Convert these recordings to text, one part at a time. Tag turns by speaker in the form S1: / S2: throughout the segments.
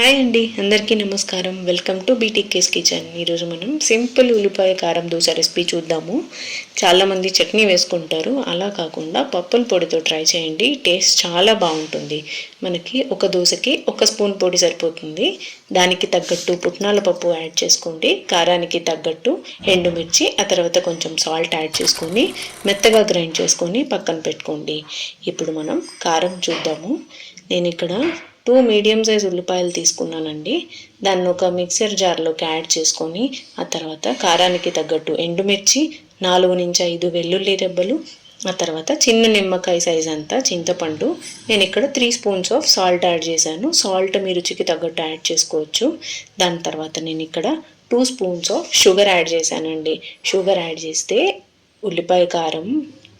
S1: Hi అండి అందరికీ నమస్కారం. వెల్కమ్ టు బీటీకేస్ కిచెన్. ఈరోజు మనం సింపుల్ ఉల్లిపాయ కారం దోశ రెసిపీ చూద్దాము. చాలామంది చట్నీ వేసుకుంటారు. అలా కాకుండా పప్పుల పొడితో ట్రై చేయండి. టేస్ట్ చాలా బాగుంటుంది. మనకి ఒక దోశకి ఒక స్పూన్ పొడి సరిపోతుంది. దానికి తగ్గట్టు పుట్నాల పప్పు యాడ్ చేసుకోండి. కారానికి తగ్గట్టు ఎండుమిర్చి ఆ తర్వాత కొంచెం సాల్ట్ యాడ్ చేసుకొని మెత్తగా గ్రైండ్ చేసుకొని పక్కన పెట్టుకోండి. ఇప్పుడు మనం కారం చూద్దాము. నేను ఇక్కడ టూ మీడియం సైజ్ ఉల్లిపాయలు తీసుకున్నానండి. దాన్ని ఒక మిక్సర్ జార్లోకి యాడ్ చేసుకొని ఆ తర్వాత కారానికి తగ్గట్టు ఎండుమిర్చి నాలుగు నుంచి ఐదు వెల్లుల్లి రెబ్బలు ఆ తర్వాత చిన్న నిమ్మకాయ సైజ్ అంతా చింతపండు. నేను ఇక్కడ three spoons of salt add చేశాను. సాల్ట్ మీ రుచికి తగ్గట్టు యాడ్ చేసుకోవచ్చు. దాని తర్వాత నేను ఇక్కడ two spoons of sugar add చేశానండి. షుగర్ యాడ్ చేస్తే ఉల్లిపాయ కారం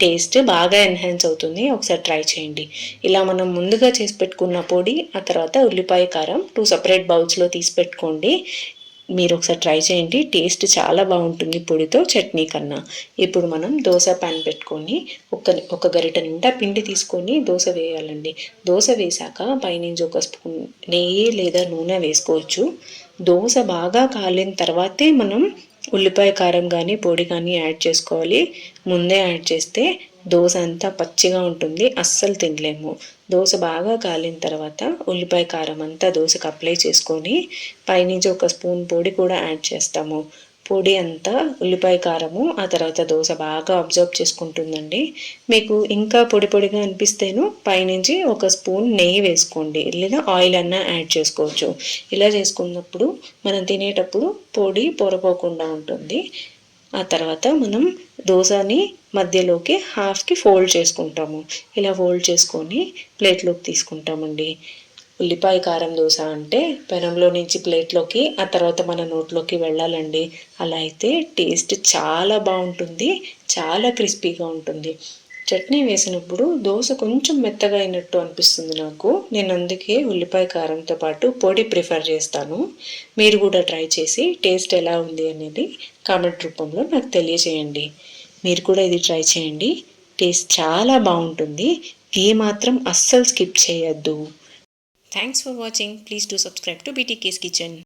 S1: టేస్ట్ బాగా ఎన్హాన్స్ అవుతుంది. ఒకసారి ట్రై చేయండి. ఇలా మనం ముందుగా చేసి పెట్టుకున్న పొడి ఆ తర్వాత ఉల్లిపాయ కారం టూ సపరేట్ బౌల్స్లో తీసి పెట్టుకోండి. మీరు ఒకసారి ట్రై చేయండి. టేస్ట్ చాలా బాగుంటుంది పొడితో చట్నీ కన్నా. ఇప్పుడు మనం దోశ ప్యాన్ పెట్టుకొని ఒక ఒక గరిట నిండా పిండి తీసుకొని దోశ వేయాలండి. దోశ వేశాక పైనుంచి ఒక స్పూన్ నెయ్యి లేదా నూనె వేసుకోవచ్చు. దోశ బాగా కాలిన తర్వాతే మనం ఉల్లిపాయ కారం కానీ పొడి కానీ యాడ్ చేసుకోవాలి. ముందే యాడ్ చేస్తే దోశ అంతా పచ్చిగా ఉంటుంది. అస్సలు తినలేము. దోశ బాగా కాలిన తర్వాత ఉల్లిపాయ కారం అంతా దోశకు అప్లై చేసుకొని పైనుంచి ఒక స్పూన్ పొడి కూడా యాడ్ చేస్తాము. పొడి అంతా ఉల్లిపాయ కారము ఆ తర్వాత దోశ బాగా అబ్జర్వ్ చేసుకుంటుందండి. మీకు ఇంకా పొడి పొడిగా అనిపిస్తేను పైనుంచి ఒక స్పూన్ నెయ్యి వేసుకోండి. లేదా ఆయిల్ అన్నా యాడ్ చేసుకోవచ్చు. ఇలా చేసుకున్నప్పుడు మనం తినేటప్పుడు పొడి పొరపోకుండా ఉంటుంది. ఆ తర్వాత మనం దోశని మధ్యలోకి హాఫ్కి ఫోల్డ్ చేసుకుంటాము. ఇలా ఫోల్డ్ చేసుకొని ప్లేట్లోకి తీసుకుంటామండి. ఉల్లిపాయ కారం దోశ అంటే పెనంలో నుంచి ప్లేట్లోకి ఆ తర్వాత మన నోట్లోకి వెళ్ళాలండి. అలా అయితే టేస్ట్ చాలా బాగుంటుంది చాలా క్రిస్పీగా ఉంటుంది. చట్నీ వేసినప్పుడు దోశ కొంచెం మెత్తగా అయినట్టు అనిపిస్తుంది నాకు. నేను అందుకే ఉల్లిపాయ కారంతో పాటు పొడి ప్రిఫర్ చేస్తాను. మీరు కూడా ట్రై చేసి టేస్ట్ ఎలా ఉంది అనేది కామెంట్ రూపంలో నాకు తెలియజేయండి. మీరు కూడా ఇది ట్రై చేయండి. టేస్ట్ చాలా బాగుంటుంది. ఏ మాత్రం అస్సలు స్కిప్ చేయొద్దు. Thanks for watching. Please do subscribe to BTK's Kitchen.